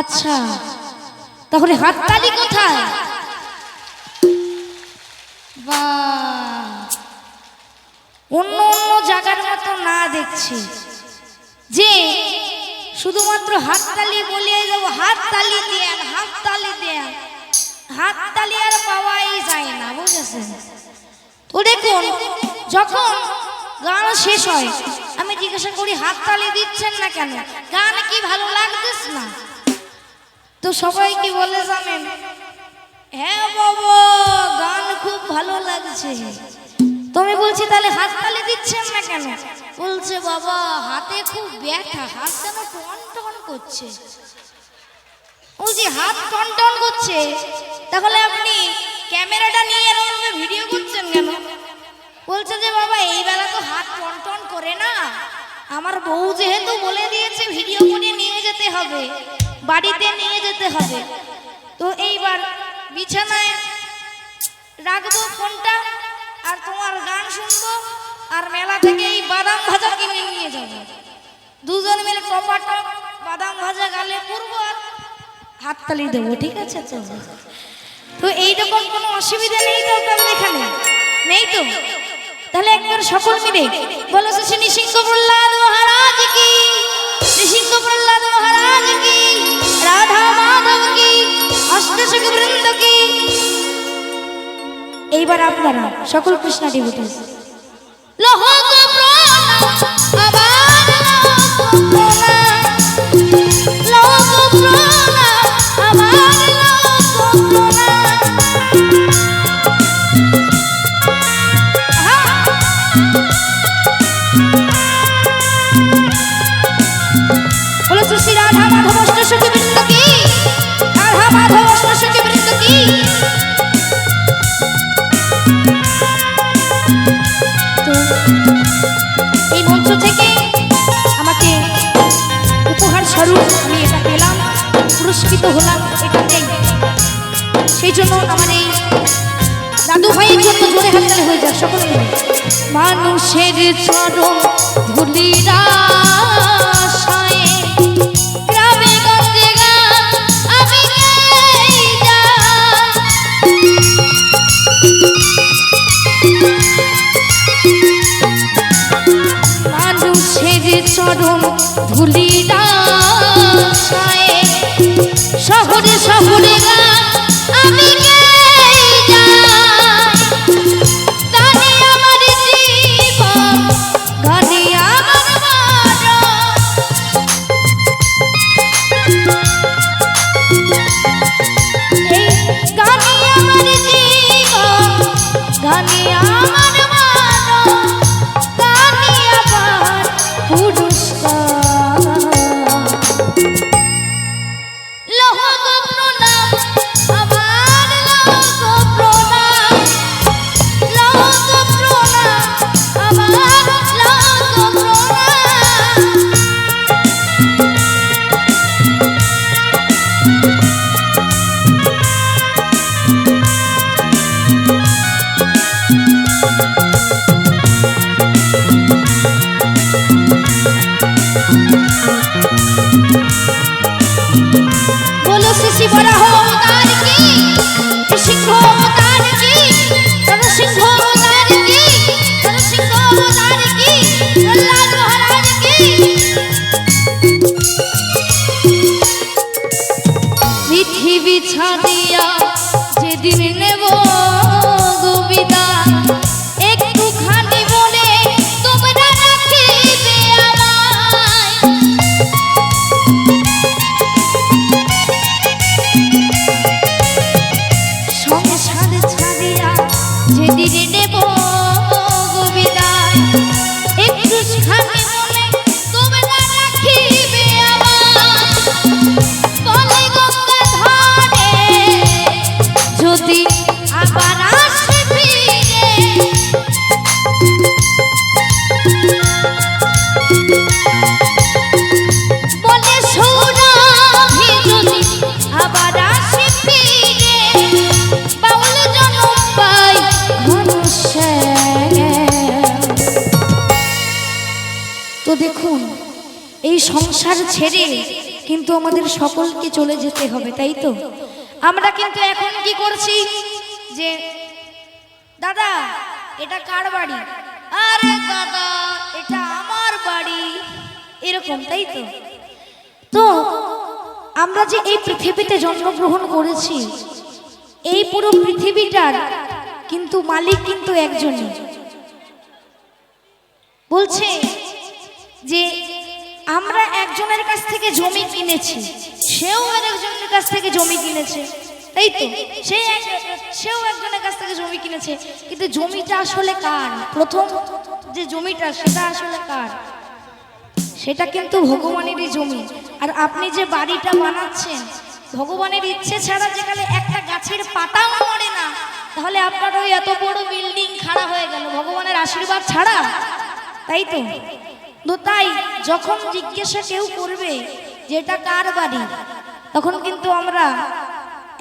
আচ্ছা তাহলে হাততালি কোথায়? বাহ। অন্য অন্য জায়গার মতো না দেখছি। যে শুধুমাত্র হাততালি বলিয়ে যাব হাত হাততালি দেন হাততালি দেন। হাততালি আর পাওয়াই যায় না, বুঝেছেন? তো দেখুন, যখন গান শেষ হয়, আমি জিজ্ঞাসা করি, হাততালি দিচ্ছেন না কেন? গান কি ভালো লাগতেছ না? তো সবাই কি বলে জানেন? হ্যাঁ বাবা, গান খুব ভালো লাগছে। তুমি বলছি তাহলে হাত তালি দিচ্ছেন না কেন? বলছে, বাবা, হাতে খুব ব্যথা, হাত যেন টন টন করছে যে হাত টন টন করছে, তাহলে আপনি ক্যামেরাটা নিয়ে এরকম ভিডিও করছেন কেন? বলছে যে, বাবা, এই বেলা তো হাত টন টন করে না। আমার বউ যেহেতু বলে দিয়েছে ভিডিও করে নিয়ে যেতে হবে, বাড়িতে নিয়ে যেতে হবে। তো এইবার বিছানায় রাখব ফোনটা। আর তোমার গান শুনব, আর মেলা থেকে এই বাদাম ভাজা কিনে নিয়ে যাব। দুজন মিলে টপা টপ বাদাম ভাজা গালে পুরবো আর হাত হাততালি দেবো, ঠিক আছে তো তো এইরকম কোনো অসুবিধা নেই তো আপনাদের এখানে। নেই তো? তাহলে একবার সকল মিলে বলো শ্রী নৃসিংহ প্রহ্লাদ মহারাজ কি? নৃসিংহ প্রহ্লাদ মহারাজ কি? রাধা মাধব কি? অষ্টসখী বৃন্দ এইবার আপনারা সকল কৃষ্ণা ডিভোটিস পুরস্কৃত হলাম এটাতেই সেই জন্য আমার এই দাদু ভাইয়ের জন্য জোরে হাততালি হয়ে যাক সকলে মানুষের চরম দিয়া যেদিন নেব গোবিদা একটুখানি মনে তোমরা রাখিবে আমায়। সংসার ছাড়িয়া যেদিন তো দেখুন, এই সংসার ছেড়ে কিন্তু আমাদের সকলকে চলে যেতে হবে, তাই তো? আমরা কিন্তু এখন কি করছি যে, দাদা, এটা কার বাড়ি? আরে দাদা, এটা আমার বাড়ি। এরকম, তাই তো? তো, আমরা যে এই পৃথিবীতে জন্মগ্রহণ করেছি, এই পুরো পৃথিবীটার কিন্তু মালিক কিন্তু একজনই বলছে যে আমরা একজনের কাছ থেকে জমি কিনেছি, সেও আরেকজনের কাছ থেকে জমি কিনেছে। তাই তো? সে এক- সেও একজনের কাছ থেকে জমি কিনেছে। কিন্তু জমিটা আসলে কার? প্রথম যে জমিটা, সেটা আসলে কার? সেটা কিন্তু ভগবানেরই জমি। আর আপনি যে বাড়িটা বানাচ্ছেন, ভগবানের ইচ্ছে ছাড়া যেখানে একটা গাছের পাতাও মরে না, তাহলে আপনার ওই এত বড় বিল্ডিং খাড়া হয়ে গেল। ভগবানের আশীর্বাদ ছাড়া? তাই তো? তো তাই যখন জিজ্ঞাসা কেউ করবে যে এটা কার বাড়ি, তখন কিন্তু আমরা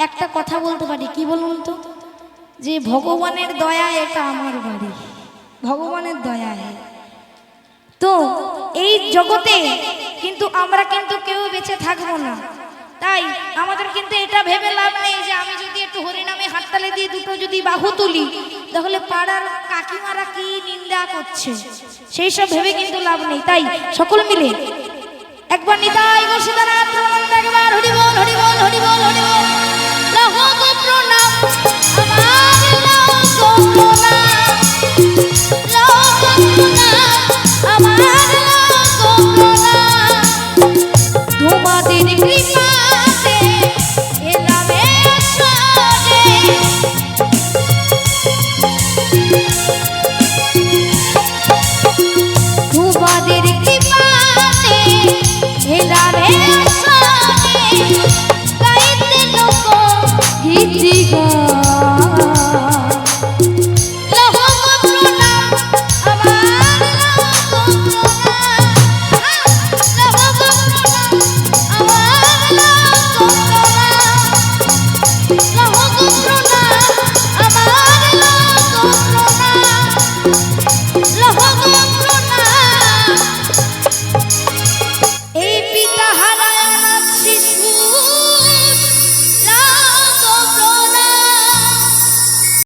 একটা কথা বলতে পারি। কি বলুন তো? যে ভগবানের দয়া এটা আমার বাড়ি। ভগবানের দয়ায় তো এই জগতে কিন্তু আমরা কিন্তু কেউ বেঁচে থাকব না। তাই আমাদের কিন্তু এটা ভেবে লাভ নেই যে আমি যদি একটু হরিনামে হাততালে দিয়ে দুটো যদি বাহু তুলি, তাহলে পাড়ার কাকিমারা কি নিন্দা করছে? সেই সব ভেবে কিন্তু লাভ নেই, তাই সকল মিলে একবার নিতাই বসে একবার হরি বল হরি বল হরি বল হরি বল। প্রণাম, আমার প্রণাম, আমার